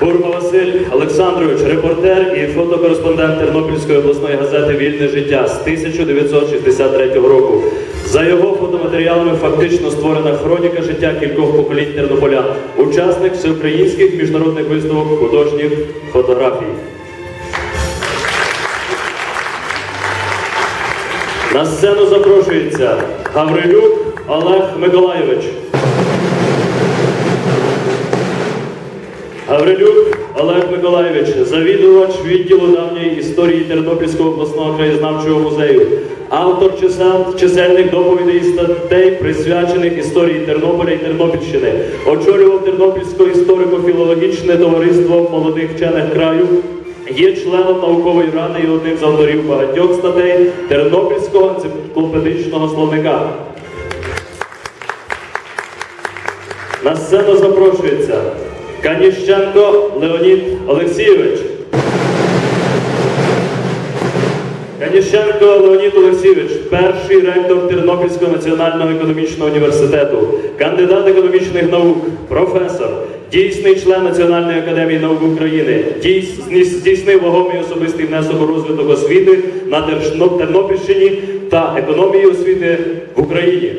Бурма Василь Олександрович, репортер і фотокореспондент Тернопільської обласної газети Вільне життя з 1963 року. За його фотоматеріалами фактично створена хроніка життя кількох поколінь тернополян, учасник всеукраїнських міжнародних виставок художніх фотографій. На сцену запрошується Гаврилюк Олег Миколайович. Гаврилюк Олег Миколайович, завідувач відділу давньої історії Тернопільського обласного краєзнавчого музею, автор чисельних доповідей і статей, присвячених історії Тернополя і Тернопільщини, очолював Тернопільське історико-філологічне товариство молодих вчених краю, є членом наукової ради і одним з авторів багатьох статей Тернопільського енциклопедичного словника. На сцену запрошується Каніщенко Леонід Олексійович. Каніщенко Леонід Олексійович, перший ректор Тернопільського національного економічного університету, кандидат економічних наук, професор, дійсний член Національної академії наук України, дійс- здійснив вагомий особистий внесок у розвиток освіти на Тернопільщині та економії освіти в Україні.